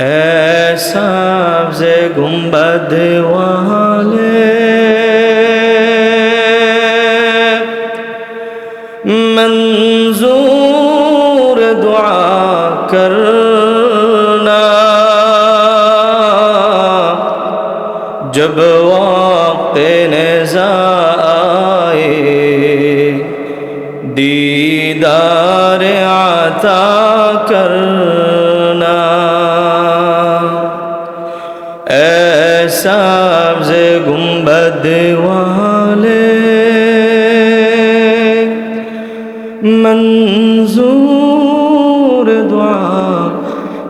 اے سبز گنبد والے منظور دعا کرنا جب وقت نزا آئے دیدار عطا کرنا منظور دعا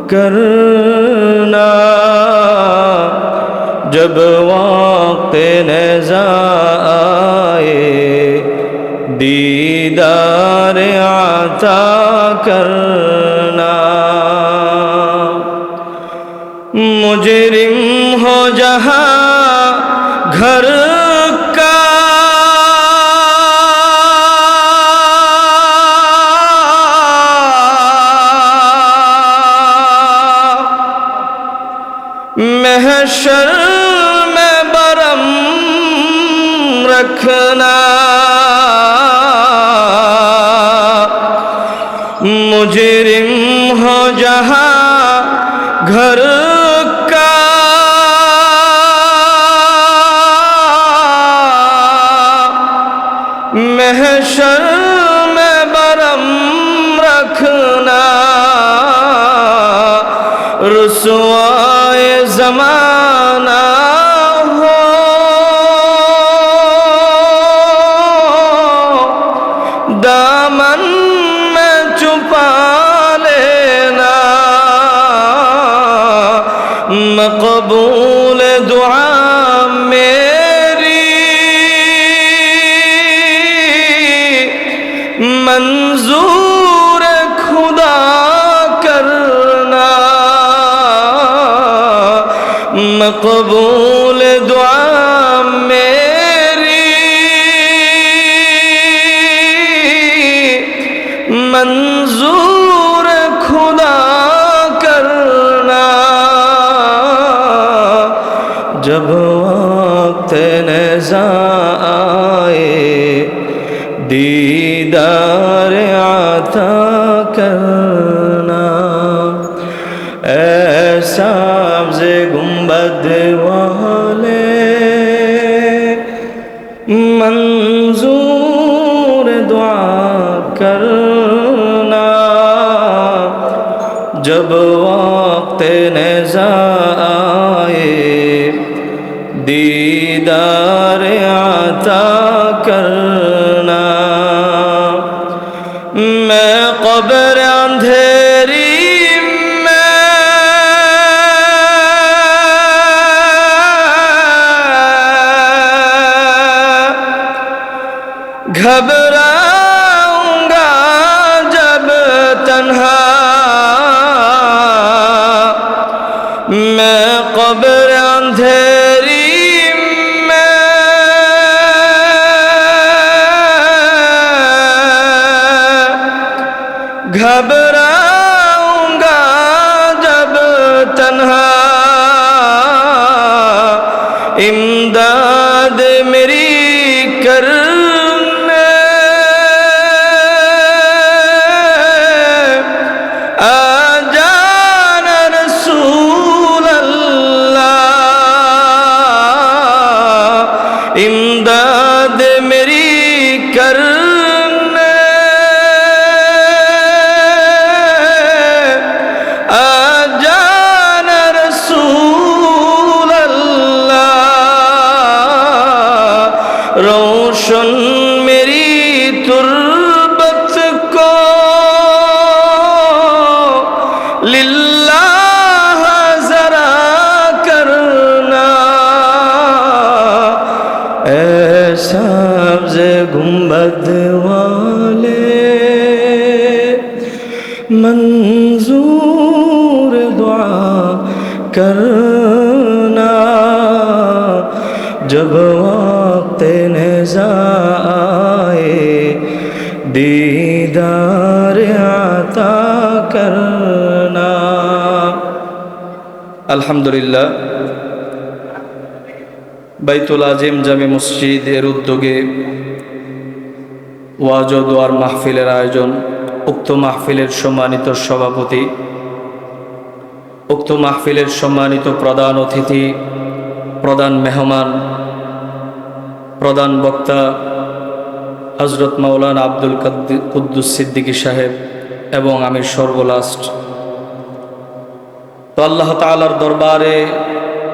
کرنا۔ جب وقت نزا آئے دیدار عطا کرنا۔ مجرم ہو جہاں گھر महशर में बरम रखना। मुजरिम हो जहाँ घर का। महशर জামানা مقبول دعا میری۔ منظور خدا کرنا۔ جب وقت نزا آئے دیدار آتا جب وقت نزا آئے دیدار عطا کرنا۔ میں قبر اندھیری میں گھبرا إن منظور دعا کرنا۔ جب وقت نزا آئے دیدار عطا کرنا۔ আলহামদুলিল্লাহ বাইতুল আজিম জামে মসজিদ এর উদ্যোগে ওয়াজ দোয়ার মাহফিলের আয়োজন উক্ত মাহফিলের সম্মানিত সভাপতি, উক্ত মাহফিলের সম্মানিত প্রধান অতিথি, প্রধান মেহমান, প্রধান বক্তা হজরত মাওলানা আব্দুল কাদ্দি- কুদ্দুস সিদ্দিকী সাহেব এবং আমি সর্বলাস্ট। তো আল্লাহ তালার দরবারে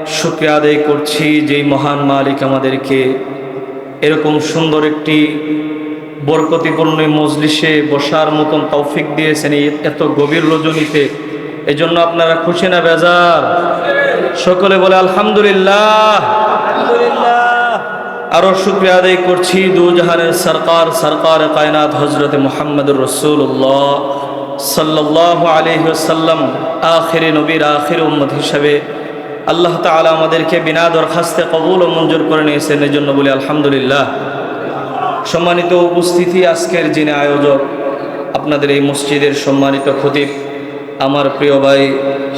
শুক্রিয়া আদায় করছি যেই মহান মালিক আমাদেরকে এরকম সুন্দর একটি বরকতিপূর্ণ মজলিসে বসার মতন তৌফিক দিয়েছেন এত গভীর রজনীতে। এজন্য আপনারা খুশি না বেজার? সকলে বলে আলহামদুলিল্লাহ। আরও শুক্রিয়া আদায় করছি দুজাহানের সরকার সরকার কায়নাত হজরত মোহাম্মদুর রসুল্লাহ সাল্লাহ আলহিসাল্লাম আখিরি নবীর আখির উম্মদ হিসাবে। আল্লাহ তালা আমাদেরকে বিনা দরখাস্তে কবুল ও মঞ্জুর করে নিয়েছেন। এই জন্য বলি আলহামদুলিল্লাহ। সম্মানিত উপস্থিতি আজকের যিনি আয়োজক, আপনাদের এই মসজিদের সম্মানিত খতিব, আমার প্রিয় ভাই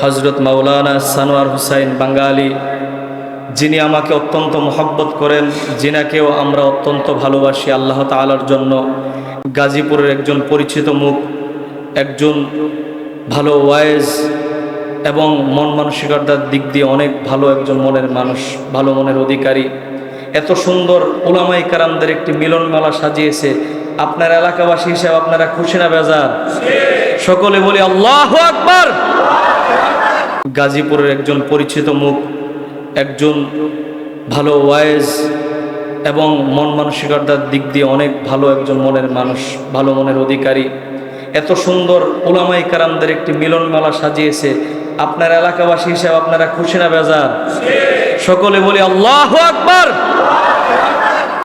হজরত মাওলানা সানোয়ার হুসাইন বাঙ্গালি, যিনি আমাকে অত্যন্ত মহব্বত করেন, যিনাকেও আমরা অত্যন্ত ভালোবাসি আল্লাহ তালার জন্য। গাজীপুরের একজন পরিচিত মুখ, একজন ভালো ওয়াইজ এবং মন মানসিকতার দিক দিয়ে অনেক ভালো একজন মনের মানুষ, ভালো মনের অধিকারী। এত সুন্দর ওলামাই কারামদের একটি মিলন মেলা সাজিয়েছে। আপনার এলাকাবাসী হিসেবে আপনারা খুশি না বেজার? সকলে বলি আল্লাহ আকবার। গাজীপুরের একজন পরিচিত মুখ, একজন ভালো ওয়াইজ এবং মন মানসিকতার দিক দিয়ে অনেক ভালো একজন মনের মানুষ, ভালো মনের অধিকারী। এত সুন্দর ওলামাই কারামদের একটি মিলন মেলা সাজিয়েছে। আপনার এলাকাবাসী হিসাবে আপনারা খুশি না বেজার? সকলে বলি আল্লাহ আকবার।